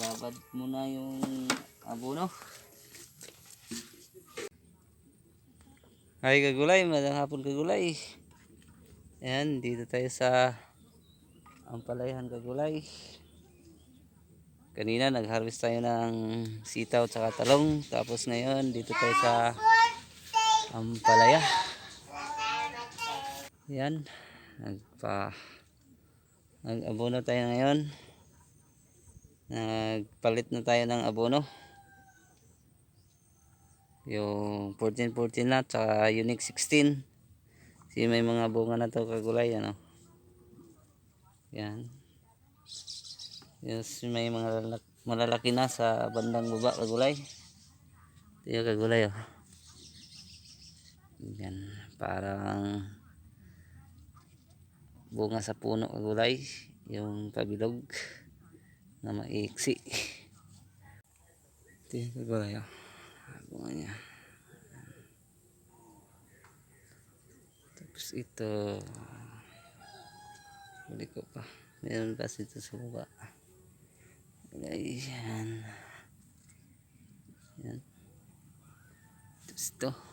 Babad muna yung abono. Ay kagulay, magandang hapon kagulay. Ayan, dito tayo sa Ampalayan kagulay. Kanina nag-harvest tayo ng sitaw at talong. Tapos ngayon dito tayo sa Ampalaya. Ayan, nagpa nag-abono tayo ngayon. Nagpalit na tayo ng abono. Yung 14-14 na, tsaka Unique 16. Kasi may mga bunga na to kagulay, ano. Yan. Yes, may mga lalak- malalaki na sa bandang baba kagulay. Ito yung kagulay, oh. Yan, parang bunga sa puno kagulay. Yung pabilog na maiksi. Ito yung kagulay, oh. Bunga niya. Tapos ito. Huli ko pa. Meron pa dito sa baba. Ayan. Yan. Tapos ito.